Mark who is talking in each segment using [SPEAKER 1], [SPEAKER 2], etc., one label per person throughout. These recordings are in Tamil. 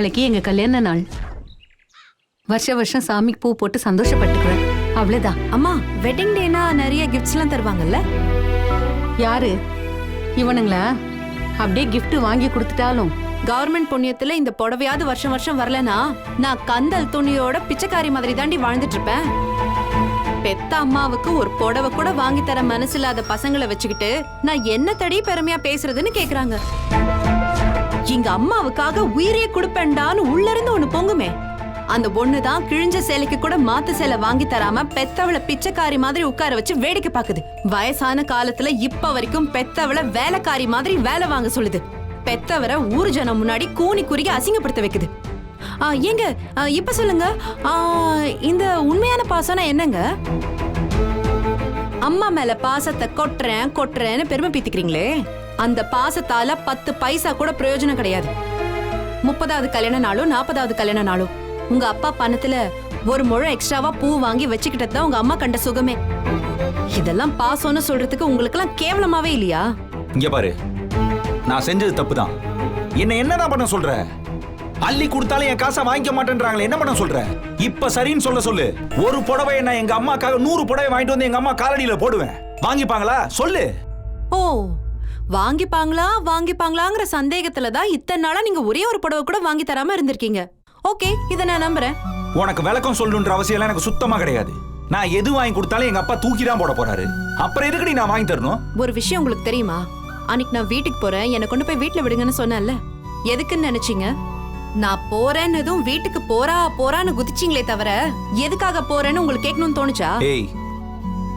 [SPEAKER 1] நாளைக்கு எங்க கல்யாண நாள். வருஷ வருஷம் சாமிக்கு பூ போட்டு சந்தோஷப்பட்டுக்கிறேன் அவ்வளவுதான்.
[SPEAKER 2] அம்மா வெட்டிங் டேனா நிறைய கிஃப்ட்ஸ் எல்லாம் தருவாங்கல்ல?
[SPEAKER 1] யாரு? இவனுங்களா? அப்படியே கிஃப்ட் வாங்கி கொடுத்துட்டாலும்.
[SPEAKER 2] கவர்மெண்ட் புண்ணியத்துல இந்த புடவையாவது வருஷம் வருஷம் வரலனா நான் கந்தல் துணியோட பிச்சைக்காரி மாதிரி தாண்டி வாழ்ந்துட்டு இருப்பேன். பெத்த அம்மாவுக்கு ஒரு புடவை கூட வாங்கி தர மனசு இல்லாத பசங்களை வச்சுக்கிட்டு நான் என்ன தடி பெருமையா பேசுறதுன்னு கேக்குறாங்க. எங்க அம்மாவுக்காக உயிரே கொடுப்பேன்டான்னு உள்ள இருந்து ஒண்ணு பொங்குமே. அந்த ஒண்ணுதான் கிழிஞ்ச சேலைக்கு கூட மாத்து சேலை வாங்கி தராம பெத்தவளை பிச்சைக்காரி மாதிரி உட்கார வச்சு வேடிக்கை பாக்குது. வயசான காலத்துல இப்ப வரைக்கும் பெத்தவளை வேலைக்காரி மாதிரி வேலை வாங்க சொல்லுது. பெத்தவரை ஊர் ஜனம் முன்னாடி கூனி குறுகி அசிங்கப்படுத்த வைக்குது. ஆ, ஏங்க இப்ப சொல்லுங்க. இந்த உண்மையான பாசம்னா என்னங்க? அம்மா மேல பாசத்தை கொட்டுறேன் கொட்டுறேன்னு பெருமை பீத்திக்கிறீங்களே. அந்த பாசத்தால பத்து பைசா கூட பிரயோஜனம் கிடையாது. முப்பதாவது கல்யாண நாளும் நாற்பதாவது கல்யாண நாளும் உங்க அப்பா பணத்துல ஒரு முழம் எக்ஸ்ட்ராவா பூ வாங்கி வச்சுக்கிட்டது தான் உங்க அம்மா கண்ட சுகமே. இதெல்லாம் பாசம்னு சொல்றதுக்கு உங்களுக்கெல்லாம் கேவலமாவே இல்லையா?
[SPEAKER 3] இங்க பாரு. நான் செஞ்சது தப்பு தான் என்ன என்னதான் பண்ண சொல்ற? அள்ளி கொடுத்தாலும் என் காசை வாங்கிக்க மாட்டேன்றாங்களே என்ன பண்ண சொல்ற? இப்ப சரின்னு சொல்ல சொல்லு. ஒரு புடவையை நான் எங்க அம்மாக்காக நூறு புடவை வாங்கிட்டு வந்து எங்க அம்மா காலடியில போடுவேன். வாங்கிப்பாங்களா? சொல்லு.
[SPEAKER 2] ஓ வாங்கிப்பாங்களா வாங்கிப்பாங்களாங்கிற சந்தேகத்துல தான் இத்தனை நாளா நீங்க ஒரே ஒரு புடவை கூட வாங்கி தராம இருந்திருக்கீங்க. ஓகே இத நான் நம்புறேன்.
[SPEAKER 3] உனக்கு விளக்கம் சொல்லணுன்ற அவசியம் எனக்கு சுத்தமா கிடையாது. நான் எது வாங்கி கொடுத்தாலும் எங்க அப்பா தூக்கி தான் போட போறாரு. அப்புறம் எதுக்குடி நான் வாங்கி தரணும்?
[SPEAKER 2] ஒரு விஷயம் உங்களுக்கு தெரியுமா? அன்னைக்கு நான் வீட்டுக்கு போறேன் என்னை கொண்டு போய் வீட்ல விடுங்கன்னு சொன்னேன்ல. எதுக்குன்னு நினைச்சீங்க? நான் போறேன்னதும் வீட்டுக்கு போறா போறான்னு குதிச்சிங்களே தவிர எதுக்காக போறேன்னு உங்களுக்கு கேட்கணும்னு தோணுச்சா?
[SPEAKER 3] ஏய்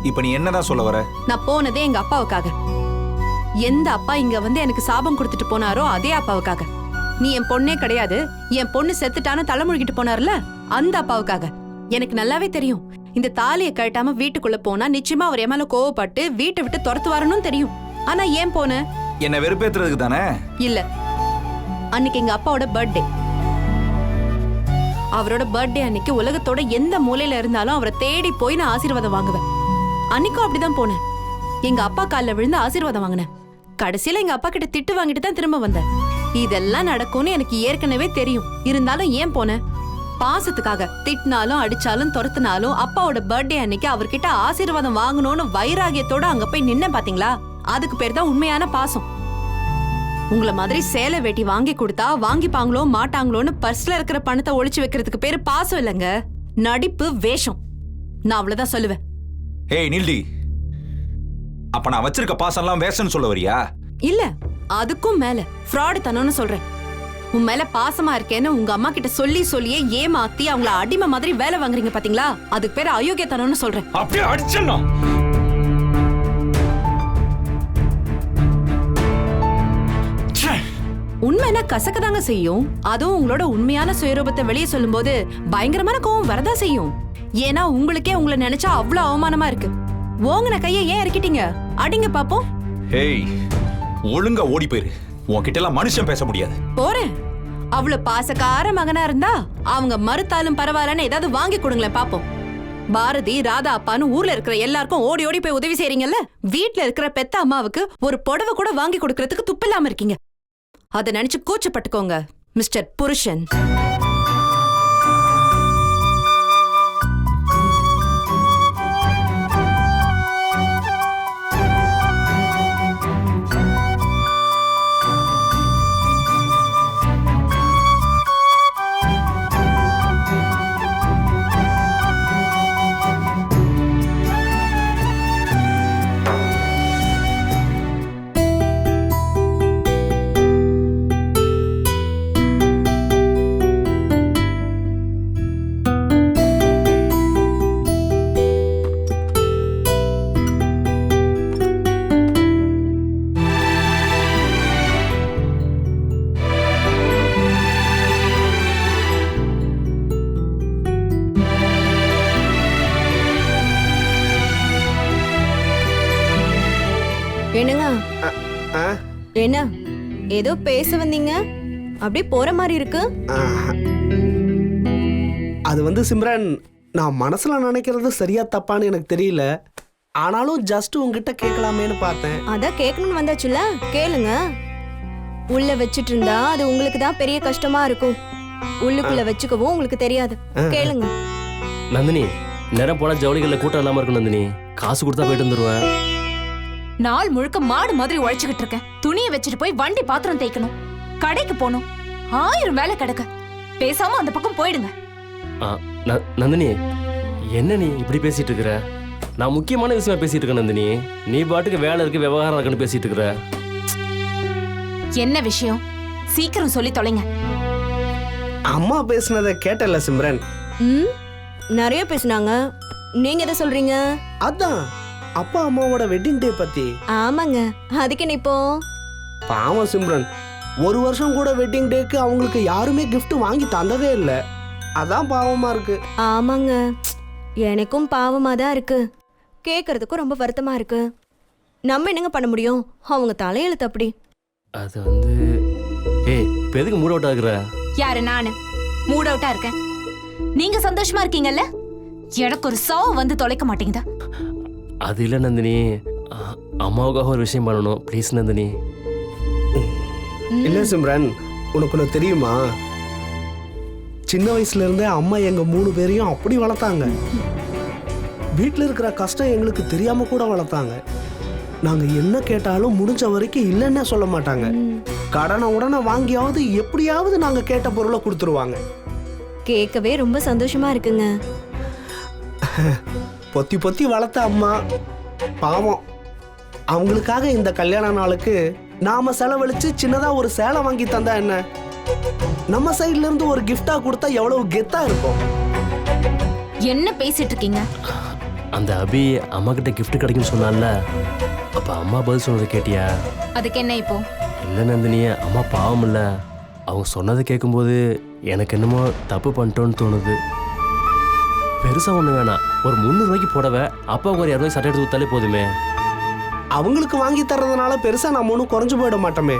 [SPEAKER 3] இப்ப நீ என்னதான் சொல்ல வர?
[SPEAKER 2] நான் போனதே எங்க அப்பாவுக்காக. எந்த அப்பா இங்க வந்து எனக்கு சாபம் கொடுத்துட்டு போனாரோ அதே அப்பாவுக்காக. நீ என் பொண்ணே கிடையாது என் பொண்ணு செத்துட்டான்னு தலைமுழுகிட்டு போனார்ல அந்த அப்பாவுக்காக. எனக்கு நல்லாவே தெரியும். இந்த தாலியை கழட்டாம வீட்டுக்குள்ள போனா நிச்சயமா அவர் என் மேல கோவப்பட்டு வீட்டை விட்டு துரத்துவாருன்னு தெரியும். ஆனா ஏன் போனேன்
[SPEAKER 3] என்ன வெறுப்பேத்துறதுக்கு தானே?
[SPEAKER 2] இல்ல. அன்னைக்கு எங்க அப்பாவோட பர்த்டே. அவரோட பர்த்டே அன்னைக்கு உலகத்தோட எந்த மூலையில இருந்தாலும் அவரை தேடி போய் நான் ஆசீர்வாதம் வாங்குவேன். அன்னைக்கும் அப்படிதான் போனேன். எங்க அப்பா கால்ல விழுந்து ஆசீர்வாதம் வாங்கினேன். கடைசியில எங்க அப்பா கிட்ட திட்டு வாங்கிட்டு தான் திரும்ப வந்தேன். இதெல்லாம் நடக்கும்னு எனக்கு ஏற்கனவே தெரியும். இருந்தாலும் ஏன் போனேன் பாசத்துக்காக திட்டினாலும் அடிச்சாலும் துரத்துனாலும் அப்பாவோட பர்த்டே அன்னைக்கு அவர்கிட்ட ஆசீர்வாதம் வாங்கணும்னு வைராகியத்தோட அங்க போய் நின்ன பாத்தீங்களா? அதுக்கு பேர் தான் உண்மையான பாசம். உங்களை மாதிரி சேலை வேட்டி வாங்கி கொடுத்தா வாங்கிப்பாங்களோ மாட்டாங்களோன்னு பர்ஸ்ல இருக்கிற பணத்தை ஒழிச்சு வைக்கிறதுக்கு பேரு பாசம் இல்லைங்க. நடிப்பு வேஷம். நான் அவ்வளவுதான் சொல்லுவேன்.
[SPEAKER 3] ஏய் நில்டி. அப்ப நான் வச்சிருக்க பாசம்லாம் வேஷம்னு சொல்ல வரியா?
[SPEAKER 2] இல்ல அதுக்கும் மேல. ஃப்ராடு தனம்னு சொல்றேன். உன் மேல பாசமா இருக்கேன்னு உங்க அம்மா கிட்ட சொல்லி சொல்லியே ஏமாத்தி அவங்கள அடிமை மாதிரி வேலை வாங்குறீங்க பாத்தீங்களா? அதுக்கு பேரு அயோக்கியத்தனம்னு சொல்றேன்.
[SPEAKER 3] அப்படியே அடிச்சா
[SPEAKER 2] உண்மைனா கசக்கதாங்க செய்யும்? அதுவும் உங்களோட உண்மையான சுயரூபத்தை வெளியே சொல்லும்போது பயங்கரமான கோவம் வரதா செய்யும். ஏன்னா உங்களுக்கே உங்களை நினைச்சா அவ்வளவு அவமானமா இருக்கு. ஓங்கின கையை ஏன் இறக்கிட்டீங்க? அடிங்க பாப்போம்.
[SPEAKER 3] ஏய் ஒழுங்கா ஓடி போயிரு. உன்கிட்ட எல்லாம் மனுஷன் பேச முடியாது.
[SPEAKER 2] போறேன். அவ்வளவு பாசக்கார மகனா இருந்தா அவங்க மறுத்தாலும் பரவாயில்லன்னு ஏதாவது வாங்கி கொடுங்களேன் பாப்போம். பாரதி ராதா அப்பான்னு ஊர்ல இருக்கிற எல்லாருக்கும் ஓடி ஓடி போய் உதவி செய்றீங்கல்ல? வீட்ல இருக்கிற பெத்த அம்மாவுக்கு ஒரு புடவை கூட வாங்கி கொடுக்கறதுக்கு துப்பில்லாம இருக்கீங்க. அதை நினைச்சு கூச்சப்பட்டுக்கோங்க மிஸ்டர் புருஷன்.
[SPEAKER 4] ஏதோ பேச வந்தீங்க? அப்படியே போற மாதிரி இருக்கு.
[SPEAKER 5] அது வந்து சிம்ரன் நான் மனசுல நினைக்கிறது சரியா தப்பான்னு எனக்கு தெரியல. ஆனாலும் ஜஸ்ட் உங்ககிட்ட கேட்கலாமேன்னு பார்த்தேன்.
[SPEAKER 4] அதான் கேட்கணும்னு வந்தாச்சுல கேளுங்க. உள்ள வச்சிட்டு இருந்தா அது உங்களுக்கு தான் பெரிய கஷ்டமா இருக்கும். உள்ளுக்குள்ள வச்சுக்கவும் உங்களுக்கு தெரியாது. கேளுங்க.
[SPEAKER 6] நந்தினி நேரம் போனா ஜவுளிகள்ல கூட்டம் இல்லாம இருக்கும் நந்தினி. காசு கொடுத்தா போயிட்டு வந்துருவேன்.
[SPEAKER 7] நாள் முழுக்க மாடு மாதிரி உழைச்சுக்கிட்டு இருக்கேன். துணியை வச்சுட்டு போய் வண்டி பாத்திரம் தேய்க்கணும். கடைக்கு போகணும். ஆயிரம் வேலை கிடக்கு. பேசாம அந்த பக்கம் போயிடுங்க.
[SPEAKER 6] ஆ, ந- நந்தினி என்ன நீ இப்படி பேசிட்டு இருக்கிற? நான் முக்கியமான விஷயமா பேசிட்டு இருக்கேன் நந்தினி. நீ பாட்டுக்கு வேலை இருக்கு விவகாரம் இருக்குன்னு பேசிட்டு இருக்கிற.
[SPEAKER 7] என்ன விஷயம்? சீக்கிரம் சொல்லி தொலைங்க.
[SPEAKER 5] அம்மா பேசுனதை கேட்டல சிம்ரன்.
[SPEAKER 4] ம்? நிறைய பேசுனாங்க. நீங்க எதை சொல்றீங்க?
[SPEAKER 5] அதான். அப்பா அம்மாவோட வெட்டிங் டே பத்தி?
[SPEAKER 4] ஆமாங்க. அதுக்கு என்ன இப்போ
[SPEAKER 5] பாவம் சிம்ரன். ஒரு வருஷம் கூட வெட்டிங் டேக்கு அவங்களுக்கு யாருமே gift வாங்கி தந்ததே இல்லை. அதான் பாவமா இருக்கு.
[SPEAKER 4] ஆமாங்க. எனக்கும் பாவமா தான் இருக்கு. கேட்கறதுக்கும் ரொம்ப வருத்தமா இருக்கு. நம்ம என்னங்க பண்ண முடியும்? அவங்க தலையெழுத்து அப்படி.
[SPEAKER 6] அது வந்து ஏய் இப்போ எதுக்கு மூட் அவுட் ஆகுற
[SPEAKER 7] யாரு நானு? மூட் அவுட்டா இருக்கேன். நீங்க சந்தோஷமா இருக்கீங்கல்ல? எனக்கு ஒரு சாவு வந்து தொலைக்க மாட்டேங்குதா?
[SPEAKER 6] அது இல்லை நந்தினி. அம்மாவுக்காக ஒரு விஷயம் பண்ணணும். ப்ளீஸ் நந்தினி.
[SPEAKER 5] இல்ல சிம்ரன்? உனக்கு ஒண்ணு தெரியுமா? சின்ன வயசுல இருந்தே அம்மா எங்க மூணு பேரையும் அப்படி வளர்த்தாங்க. வீட்ல இருக்கிற கஷ்டம் எங்களுக்கு தெரியாம கூட வளர்த்தாங்க. நாங்க என்ன கேட்டாலும் முடிஞ்ச வரைக்கும் இல்லைன்னே சொல்ல மாட்டாங்க. கடனை உடனே வாங்கியாவது எப்படியாவது நாங்க கேட்ட பொருளை கொடுத்துருவாங்க.
[SPEAKER 4] கேட்கவே ரொம்ப சந்தோஷமா இருக்குங்க.
[SPEAKER 5] பொத்தி பொத்தி வளர்த்த அம்மா. பாவம். அவங்களுக்காக இந்த கல்யாண நாளுக்கு நாம செலவழிச்சு சின்னதா ஒரு சேலை வாங்கி தந்தா என்ன? நம்ம சைடுல இருந்து ஒரு gift-ஆ கொடுத்தா எவ்வளவு கெத்தா இருக்கும்
[SPEAKER 7] என்ன பேசிட்டு இருக்கீங்க?
[SPEAKER 6] அந்த அபி அம்மா கிட்ட gift கிடைக்கும்னு சொன்னால அப்ப அம்மா பதில் சொன்னதை கேட்டியா?
[SPEAKER 7] அதுக்கு என்ன இப்போ?
[SPEAKER 6] இல்லை நந்தினி அம்மா பாவம் இல்ல. அவங்க சொன்னதை கேட்கும்போது எனக்கு என்னமோ தப்பு பண்ணிட்டோன்னு தோணுது. பெருசா ஒண்ணு வேணாம். ஒரு முந்நூறுவாய்க்கு புடவை அப்பாவுக்கு ஒரு இரநூறு சட்டை எடுத்து கொடுத்தாலே போதுமே.
[SPEAKER 5] அவங்களுக்கு வாங்கி தர்றதுனால பெருசா நம்ம ஒன்றும் குறைஞ்சு போயிட மாட்டோமே.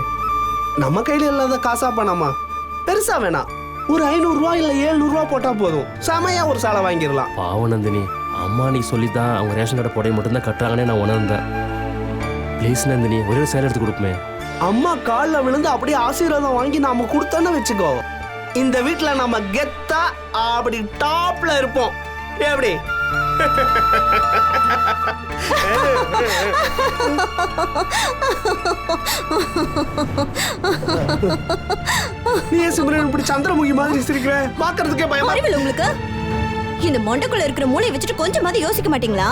[SPEAKER 5] நம்ம கையில இல்லாத காசா பணமா? பெருசா வேணாம். ஒரு ஐநூறு ரூபா இல்ல 700 ரூபா போட்டா போதும். செமையா ஒரு சேலை வாங்கிடலாம்.
[SPEAKER 6] பாவம் நந்தினி அம்மா நீ சொல்லித்தான் அவங்க ரேஷன் கடை புடவை மட்டும்தான் கட்டுறாங்கன்னே நான் உணர்ந்தேன். ப்ளீஸ் நந்தினி ஒரே சேலை எடுத்து கொடுப்பேன்
[SPEAKER 5] அம்மா காலில் விழுந்து அப்படியே ஆசீர்வாதம் வாங்கி நாம கொடுத்தோன்னு வச்சுக்கோ. இந்த வீட்ல நம்ம கெத்தா அப்படி டாப்ல இருப்போம். எப்படி நீ ஏன் சிம்ரன் இப்படி சந்திரமுகி மாதிரி சிரிக்கிற? பாக்குறதுக்கே பயமா இருக்கு.
[SPEAKER 4] அறிவில் உங்களுக்கு? இந்த மொண்டைக்குள்ள இருக்கிற மூளையை வச்சுட்டு கொஞ்சமாவது யோசிக்க மாட்டீங்களா?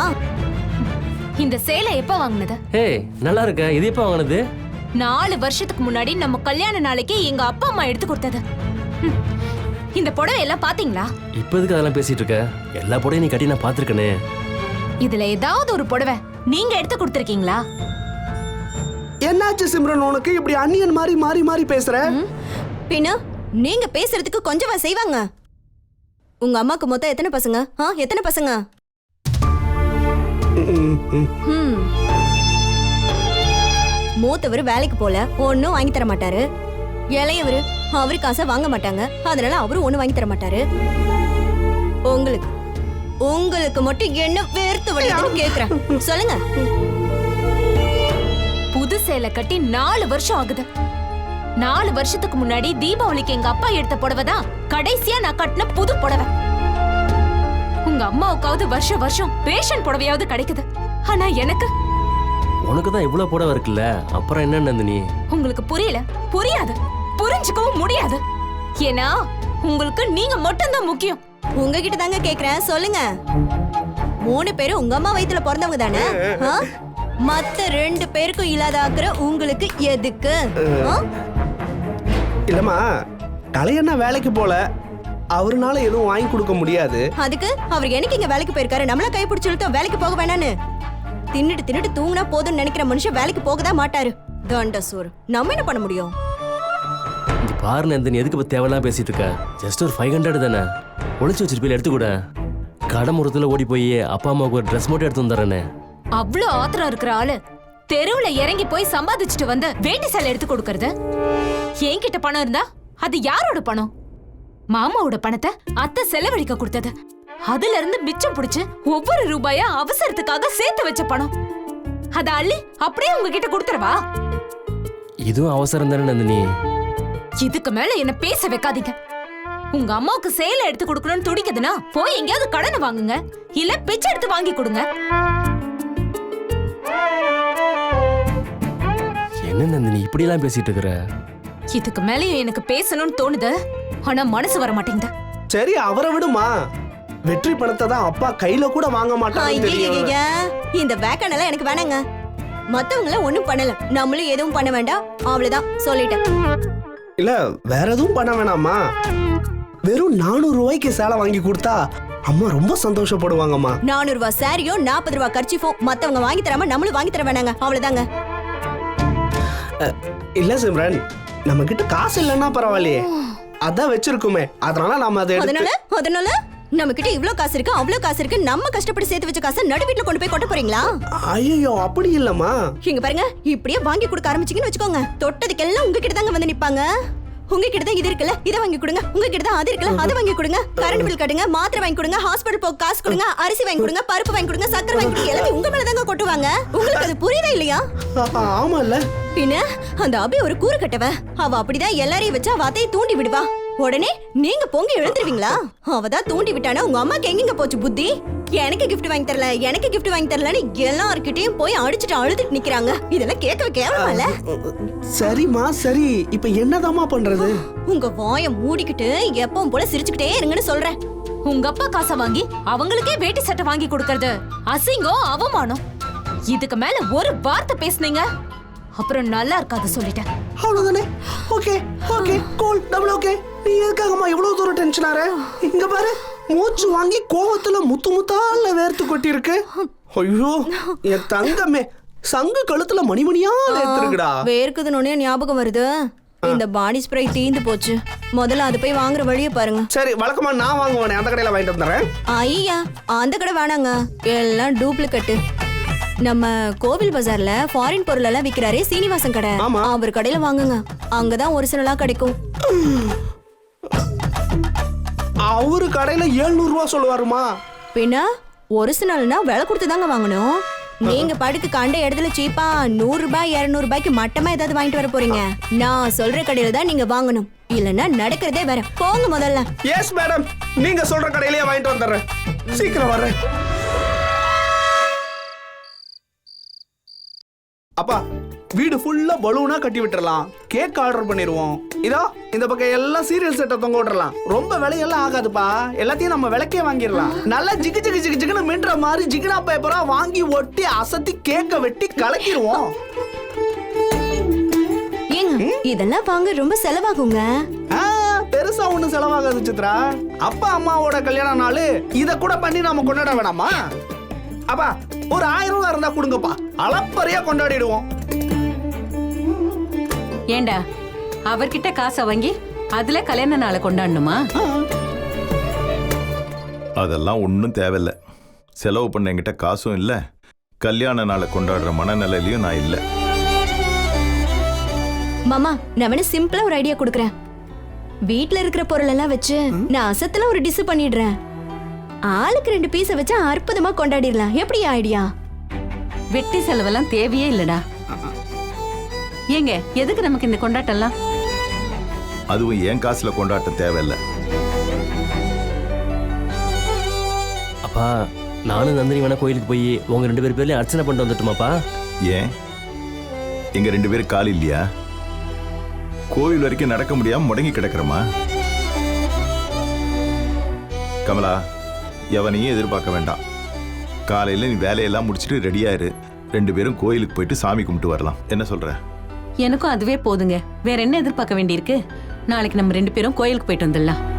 [SPEAKER 7] இந்த சேலை எப்ப வாங்குனது?
[SPEAKER 6] ஏய் நல்லா இருக்க. இது எப்போ வாங்கினது?
[SPEAKER 7] நாலு வருஷத்துக்கு முன்னாடி நம்ம கல்யாண நாளைக்கு எங்க அப்பா அம்மா எடுத்து கொடுத்தது. ம். இந்த புடவை எல்லாம் பாத்தீங்களா?
[SPEAKER 6] இப்போ எதுக்கு அதெல்லாம் பேசிட்டு இருக்க? எல்லா புடவையும் நீ கட்டி நான் பார்த்துருக்கனே
[SPEAKER 7] இதுல ஏதாவது ஒரு புடவை நீங்க எடுத்து கொடுத்திருக்கீங்களா?
[SPEAKER 5] என்னாச்சு சிம்ரன் உனக்கு? இப்படி அந்நியன் மாதிரி மாறி மாறி பேசுற?
[SPEAKER 4] பின்ன நீங்க பேசுறதுக்கு கொஞ்சமா செய்வாங்க. உங்க அம்மாக்கு மொத்தம் எத்தனை பசங்க? ஆ எத்தனை பசங்க? ஹம். மூத்தவர் வேலைக்கு போல ஒன்னும் வாங்கி தர மாட்டாரு. இளையவர் அவரு காசை வாங்க மாட்டாங்க. அதனால அவரும் ஒண்ணு வாங்கி தர மாட்டாரு. உங்களுக்கு உங்களுக்கு மட்டும் என்ன வேர்த்து வழியுதுன்னு கேக்குறேன். சொல்லுங்க.
[SPEAKER 7] புது சேலை கட்டி நாலு வருஷம் ஆகுது. நாலு வருஷத்துக்கு முன்னாடி தீபாவளிக்கு எங்க அப்பா எடுத்த புடவை தான் கடைசியா நான் கட்டின புது புடவை. உங்க அம்மாவுக்காவது வருஷம் வருஷம் ரேஷன் புடவையாவது கிடைக்குது. ஆனா எனக்கு
[SPEAKER 6] உனக்கு தான் இவ்வளோ புடவை இருக்குல்ல? அப்புறம் என்ன நந்தினி?
[SPEAKER 7] உங்களுக்கு புரியல. புரியாது. புரிஞ்சுக்கவும் முடியாது. ஏன்னா உங்களுக்கு நீங்க மட்டும்தான் முக்கியம்.
[SPEAKER 4] உங்ககிட்ட தாங்க கேக்குறேன். சொல்லுங்க. மூணு பேரும் உங்க அம்மா வயித்துல பிறந்தவங்க தானே? ஆ? மத்த ரெண்டு பேருக்கும் இல்லாத ஆக்குற உங்களுக்கு எதுக்கு? ஆ?
[SPEAKER 5] இல்லம்மா கலையண்ணா வேலைக்கு போல அவருனால எதுவும் வாங்கி கொடுக்க முடியாது.
[SPEAKER 4] அதுக்கு அவர் எனக்கு இங்க வேலைக்கு போயிருக்காரு? நம்மள கை பிடிச்சு இழுத்தோம் வேலைக்கு போக வேணான்னு. தின்னுட்டு தின்னுட்டு தூங்கினா போதும்னு நினைக்கிற மனுஷன் வேலைக்கு போக தான் மாட்டாரு. தண்ட சோறு நம்ம என்ன பண்ண முடியும்?
[SPEAKER 6] இங்க பாரு நந்தினி எதுக்கு இப்போ தேவையில்லாம் பேசிட்டு இருக்க? ஜஸ்ட் ஒரு ஃபைவ் ஹண்ட்ரட் தானே. ஒளிச்சு வச்சிருப்பில் எடுத்துக்கூட. கடமுறத்தில் ஓடி போய் அப்பா அம்மாவுக்கு ஒரு ட்ரெஸ் மட்டும் எடுத்து வந்துடுறேனே.
[SPEAKER 7] அவ்வளவு ஆத்திரம் இருக்கிற ஆளு. தெருவுல இறங்கி போய் சம்பாதிச்சுட்டு வந்து வேட்டி சேலை எடுத்து கொடுக்கறது? என்கிட்ட பணம் இருந்தா அது யாரோட பணம்? மாமாவோட பணத்தை அத்தை செலவழிக்க கொடுத்தது. அதுல இருந்து மிச்சம் பிடிச்சு ஒவ்வொரு ரூபாயா அவசரத்துக்காக சேர்த்து வச்ச பணம். அத அள்ளி அப்படியே உங்ககிட்ட கொடுத்துறவா
[SPEAKER 6] இதுவும் அவசரம் தானே நந்தினி.
[SPEAKER 7] இதுக்கு மேல என்ன பேச வைக்காதீங்க. உங்க அம்மாவுக்கு சேலை எடுத்து கொடுக்கணும்னு துடிக்குதுன்னா போய் எங்கேயாவது கடனை வாங்குங்க. இல்ல பிச்சை எடுத்து வாங்கி கொடுங்க.
[SPEAKER 6] என்ன நந்தினி இப்படிலாம் பேசிட்டு இருக்கிற?
[SPEAKER 7] இதுக்கு மேலயும் எனக்கு பேசணும்னு தோணுது. ஆனா மனசு வர மாட்டேங்குது
[SPEAKER 5] சரி அவரை விடுமா? வெற்றி பணத்தை தான் அப்பா கையில கூட வாங்க மாட்டாங்க தெரியும்
[SPEAKER 4] இந்த வேக்கானெல்லாம் எனக்கு வேணாங்க மத்தவங்கள ஒண்ணும் பண்ணல நம்மளும் எதுவும் பண்ண வேண்டாம் அவ்வளவுதான் சொல்லிட்டேன்
[SPEAKER 5] இல்ல வேற எதுவும் பண்ண வேணாமா வெறும் நானூறு ரூபாய்க்கு சேலை வாங்கி கொடுத்தா அம்மா ரொம்ப சந்தோஷப்படுவாங்கம்மா
[SPEAKER 4] நானூறு ரூபாய் சாரியும் நாற்பது ரூபாய் கர்ச்சிஃபும் மத்தவங்க வாங்கி தராம நம்மளும் வாங்கி தர வேணாங்க அவ்வளவுதாங்க
[SPEAKER 5] இல்ல சிம்ரன் நம்ம கிட்ட காசு இல்லைன்னா பரவாயில்லையே அதான் வச்சிருக்குமே அதனால நாம அதை
[SPEAKER 4] அதனால அதனால நம்ம கிட்ட இவ்ளோ காசு இருக்கு அவ்ளோ காசு இருக்கு நம்ம கஷ்டப்பட்டு சேர்த்து வச்ச காசை நடு வீட்டுல கொண்டு போய் கொட்ட போறீங்களா?
[SPEAKER 5] ஐயோ அப்படி இல்லம்மா.
[SPEAKER 4] இங்க பாருங்க இப்படியே வாங்கி கொடுக்க ஆரம்பிச்சீங்கன்னு வச்சுக்கோங்க. தொட்டதுக்கெல்லாம் உங்ககிட்ட தாங்க வந்து நிப்பாங்க. உங்ககிட்ட தான் இது இருக்குல்ல இதை வாங்கி கொடுங்க. உங்ககிட்ட தான் அது இருக்குல்ல அதை வாங்கி கொடுங்க. கரண்ட் பில் கட்டுங்க மாத்திரை வாங்கி கொடுங்க ஹாஸ்பிடல் போக காசு கொடுங்க அரிசி வாங்கி கொடுங்க பருப்பு வாங்கி கொடுங்க சக்கரை வாங்கி கொடுங்க எல்லாமே உங்க மேல தாங்க கொட்டுவாங்க. உங்களுக்கு அது புரியுதா இல்லையா?
[SPEAKER 5] ஆமா இல்ல
[SPEAKER 4] பின்ன அந்த அபி ஒரு கூறு கட்டவ. அவ அப்படிதான் எல்லாரையும் வச்சு அவ அத்தையை தூண்டி விடுவா. உடனே நீங்க பொங்கி எழுந்துருவீங்களா? அவ தான் தூண்டி விட்டானா உங்க அம்மாக்கு எங்கெங்க போச்சு புத்தி? எனக்கு gift வாங்கி தரல எனக்கு gift வாங்கி தரலன்னு எல்லார்கிட்டயும் போய் அடிச்சுட்டு அழுதுட்டு நிக்கிறாங்க. இதெல்லாம் கேட்கவே கேவலமால
[SPEAKER 5] சரிம்மா சரி. இப்ப என்னதாம்மா பண்றது?
[SPEAKER 4] உங்க வாய மூடிக்கிட்டு எப்பவும் போல சிரிச்சுக்கிட்டே இருங்கன்னு சொல்றேன்.
[SPEAKER 7] உங்க அப்பா காசை வாங்கி அவங்களுக்கே வேட்டி சட்டை வாங்கி கொடுக்கறது. அசிங்கம் அவமானம். இதுக்கு மேல ஒரு வார்த்தை பேசுனீங்க. அப்புறம் நல்லா இருக்காது சொல்லிட்டேன்.
[SPEAKER 5] அவ்வளவுதானே? Okay okay cool double okay நீ எதுக்காகம்மா இவ்வளவு தூரம் டென்ஷன் ஆற? இங்க பாரு மூச்சு வாங்கி கோவத்துல முத்து முத்தால வேர்த்து கொட்டி இருக்கு ஐயோ என் தங்கமே சங்கு கழுத்துல மணிமணியா வேர்த்திருக்குடா
[SPEAKER 4] வேர்க்குதுன்னு ஞாபகம் வருது. இந்த பாடி ஸ்ப்ரே தீந்து போச்சு. முதல்ல அது போய் வாங்குற வழியை பாருங்க.
[SPEAKER 5] சரி வழக்கமா நான் வாங்குவேனே அந்த கடையில வாங்கிட்டு வந்துடுறேன்.
[SPEAKER 4] ஐயா அந்த கடை வேணாங்க. எல்லாம் டூப்ளிகேட் நம்ம கோவில் பஜார்ல ஃபாரின் பொருள் எல்லாம் விக்கிறாரே சீனிவாசன் கடை. அவர் கடையில வாங்குங்க. அங்கதான் ஒரிஜினலா கிடைக்கும்.
[SPEAKER 5] அவரு கடையில 700 ரூபாய் சொல்லுவாருமா?
[SPEAKER 4] பின்ன ஒரிஜினல்னா விலை கொடுத்து தாங்க வாங்கணும். நீங்க படுக்கு கண்ட இடத்துல சீப்பா நூறு ரூபாய் இருநூறு ரூபாய்க்கு மட்டமா ஏதாவது வாங்கிட்டு வர போறீங்க. நான் சொல்ற கடையில தான் நீங்க வாங்கணும். இல்லன்னா நடக்கிறதே வேற. போங்க முதல்ல.
[SPEAKER 5] எஸ் மேடம் நீங்க சொல்ற கடையிலேயே வாங்கிட்டு வந்துடுறேன். சீக்கிரம் வர்றேன். அப்பா வீடு ஃபுல்லா பலூனா கட்டி விட்டுறலாம். கேக் ஆர்டர் பண்ணிடுவோம். இதோ இந்த பக்கம் எல்லாம் சீரியல் செட்டை தொங்க விட்டுறலாம். ரொம்ப விலையெல்லாம் ஆகாதுப்பா. எல்லாத்தையும் நம்ம விளக்கே வாங்கிடலாம். நல்லா ஜிகு ஜிகு ஜிகு ஜிகுன்னு மின்ற மாதிரி ஜிகினா பேப்பரா வாங்கி ஒட்டி அசத்தி கேக்க வெட்டி கலக்கிடுவோம்.
[SPEAKER 4] இதெல்லாம் வாங்க ரொம்ப செலவாகுங்க.
[SPEAKER 5] ஆ, பெருசா ஒண்ணு செலவாகாது சித்ரா. அப்பா அம்மாவோட கல்யாண நாள் இத கூட பண்ணி நாம கொண்டாட வேணாமா? அப்பா ஒரு ஆயிரம் ரூபாய் இருந்தா கொடுங்கப்பா. அளப்பறையா கொண்டாடிடுவோம்.
[SPEAKER 1] ஏண்டா அவர்கிட்ட காசை வாங்கி அதுல கல்யாண நாளை கொண்டாடணுமா?
[SPEAKER 8] அதெல்லாம் ஒன்றும் தேவையில்ல. செலவு பண்ண என்கிட்ட காசும் இல்லை. கல்யாண நாளை கொண்டாடுற மனநிலையிலையும் நான் இல்லை.
[SPEAKER 4] மாமா நான் வேணா சிம்பிளா ஒரு ஐடியா கொடுக்குறேன். வீட்ல இருக்கிற பொருள் எல்லாம் வச்சு நான் அசத்துல ஒரு டிஷ் பண்ணிடுறேன். ஆளுக்கு ரெண்டு பீஸை வச்சு அற்புதமா கொண்டாடிடலாம். எப்படி ஐடியா
[SPEAKER 1] வெட்டி செலவெல்லாம் தேவையே இல்லடா. ஏங்க எதுக்கு நமக்கு இந்த கொண்டாட்டம்லாம்?
[SPEAKER 8] அதுவும் என் காசில் கொண்டாட்ட தேவையில்லை.
[SPEAKER 6] அப்பா நானும் நந்தினி வேணா கோயிலுக்கு போய் உங்க ரெண்டு பேர் பேர்லயும் அர்ச்சனை பண்ணிட்டு வந்துட்டுமாப்பா?
[SPEAKER 8] ஏன்? எங்க ரெண்டு பேரும் கால் இல்லையா? கோவில் வரைக்கும் நடக்க முடியாம முடங்கி கிடக்குறமா? கமலா எவனையும் எதிர்பார்க்க வேண்டாம். காலையில நீ வேலையெல்லாம் முடிச்சிட்டு ரெடியா இரு ரெண்டு பேரும் கோயிலுக்கு போயிட்டு சாமி கும்பிட்டு வரலாம். என்ன சொல்ற?
[SPEAKER 1] எனக்கும் அதுவே போதுங்க. வேற என்ன எதிர்பார்க்க வேண்டியிருக்கு? நாளைக்கு நம்ம ரெண்டு பேரும் கோயிலுக்கு போயிட்டு வந்துடலாம்.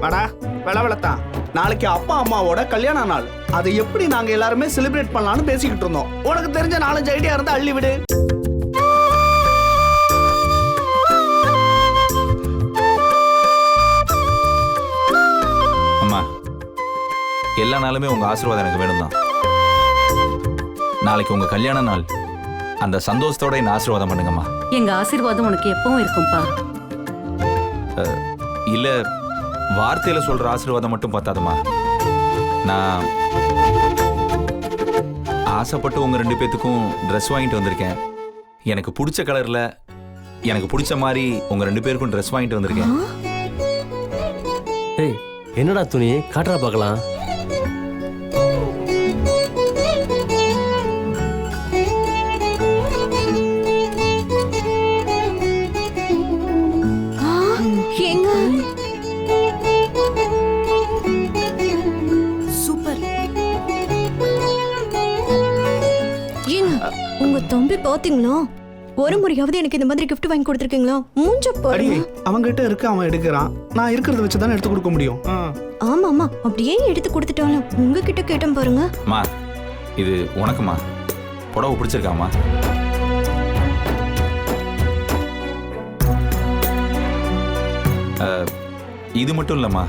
[SPEAKER 5] வாடா வெளவெளத்தான் நாளைக்கு அப்பா அம்மாவோட கல்யாண நாள். அதை எப்படி நாங்க எல்லாருமே செலிப்ரேட் பண்ணலாம்னு பேசிக்கிட்டு இருந்தோம். உனக்கு தெரிஞ்ச நாலஞ்சு ஐடியா இருந்தா அள்ளி விடு.
[SPEAKER 3] எல்லா நாளுமே உங்க ஆசீர்வாதம் எனக்கு வேணும் தான் நாளைக்கு உங்க கல்யாண நாள். அந்த சந்தோஷத்தோட என்ன ஆசீர்வாதம் பண்ணுங்கம்மா.
[SPEAKER 1] எங்க ஆசீர்வாதம் உனக்கு எப்பவும் இருக்கும்பா.
[SPEAKER 3] இல்ல வார்த்தையில சொல்ற ஆசீர்வாதம் மட்டும் பத்தாதுமா நான் ஆசைப்பட்டு உங்க ரெண்டு பேத்துக்கும் ட்ரெஸ் வாங்கிட்டு வந்திருக்கேன். எனக்கு பிடிச்ச கலர்ல எனக்கு பிடிச்ச மாதிரி உங்க ரெண்டு பேருக்கும் ட்ரெஸ் வாங்கிட்டு வந்திருக்கேன்.
[SPEAKER 6] ஏய் என்னடா துணி? காட்டுறா பார்க்கலாம்.
[SPEAKER 4] தம்பி பாத்தீங்களா? ஒரு முறையாவது எனக்கு இந்த மாதிரி gift வாங்கி கொடுத்துருக்கீங்களா? மூஞ்ச
[SPEAKER 5] அடி
[SPEAKER 4] பாருங்க
[SPEAKER 5] அவன்கிட்ட இருக்கு அவன் எடுக்கிறான். நான் இருக்கிறத வச்சு தானே எடுத்து கொடுக்க முடியும்.
[SPEAKER 4] ஆமா ஆமா அப்படியே எடுத்து கொடுத்துட்டாலும் உங்ககிட்ட கேட்டேன் பாருங்க.
[SPEAKER 3] மா இது உனக்குமா? புடவை பிடிச்சிருக்காமா? இது மட்டும் இல்லைம்மா.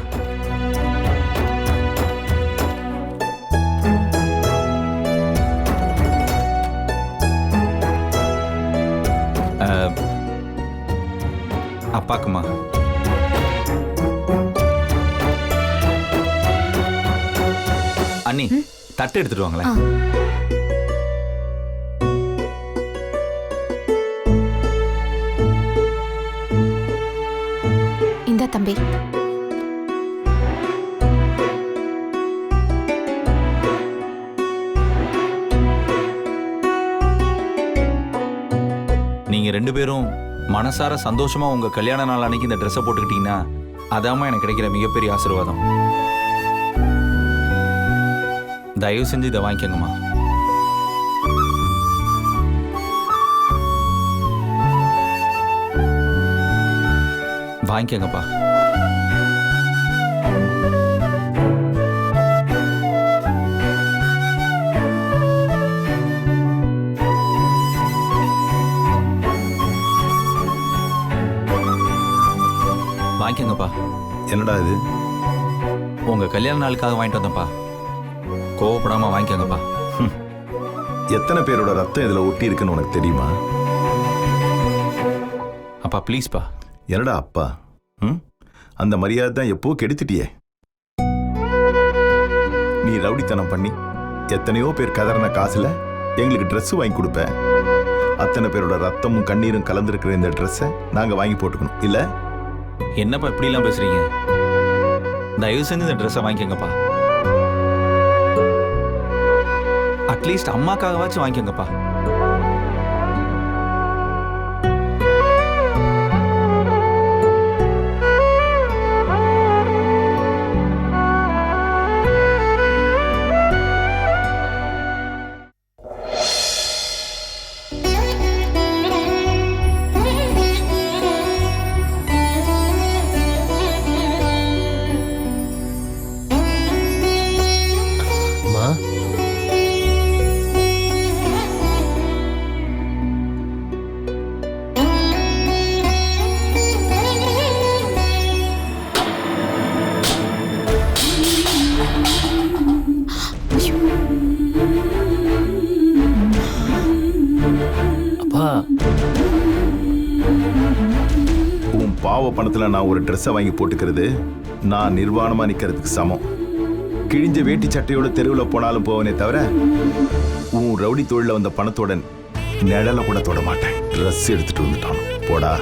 [SPEAKER 3] தட்டு எடுத்துட்டு வாங்களேன்.
[SPEAKER 7] இந்த தம்பி.
[SPEAKER 3] நீங்க ரெண்டு பேரும் மனசார சந்தோஷமா உங்க கல்யாண நாள் அன்னைக்கு இந்த ட்ரெஸ்ஸை போட்டுக்கிட்டீங்கன்னா அதாம்மா எனக்கு கிடைக்கிற மிகப்பெரிய ஆசீர்வாதம். தயவு செஞ்சு இதை வாங்கிக்கோங்கம்மா. வாங்கிக்கோங்கப்பா. வாங்கிக்கோங்கப்பா.
[SPEAKER 8] என்னடா இது?
[SPEAKER 3] உங்க கல்யாண நாளுக்காக வாங்கிட்டு வந்தேன்ப்பா. கோவப்படாம வாங்கிக்கோங்கப்பா.
[SPEAKER 8] எத்தனை பேரோட ரத்தம் இதுல ஒட்டி இருக்குன்னு உனக்கு தெரியுமா?
[SPEAKER 3] அப்பா ப்ளீஸ்ப்பா
[SPEAKER 8] என்னடா அப்பா? ம்? அந்த மரியாதை தான் எப்போ கெடுத்துட்டியே? நீ ரவுடித்தனம் பண்ணி எத்தனையோ பேர் கதறின காசுல எங்களுக்கு Dress வாங்கி கொடுப்ப. அத்தனை பேரோட ரத்தமும் கண்ணீரும் கலந்துருக்கிற இந்த ட்ரெஸ்ஸை நாங்க வாங்கி போட்டுக்கணும். இல்ல?
[SPEAKER 3] என்னப்பா இப்படிலாம் பேசுறீங்க? தயவு செஞ்சு இந்த ட்ரெஸ்ஸை வாங்கிக்கோங்கப்பா. அட்லீஸ்ட் அம்மாக்காகவாச்சும் வாங்கிக்கோங்கப்பா.
[SPEAKER 8] உன் பணத்தில் நான் ஒரு ட்ரெஸ்ஸை வாங்கி போட்டுக்கிறது நான் நிர்வாணமாக நிற்கிறதுக்கு சமம். கிழிஞ்ச வேட்டி சட்டையோட தெருவில் போனாலும் போவனே தவிர உன் ரவுடி தொழில வந்த பணத்துடன் நிழல கூட தொட மாட்டேன். ட்ரெஸ் எடுத்துட்டு வந்துட்டான். போடா.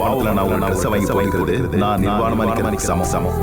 [SPEAKER 8] பணத்துல நான் ஒரு Dress-அ வாங்கி போட்டுக்கிறது நான் நிர்வாணமா நிக்கிறதுக்கு சமம் சமம்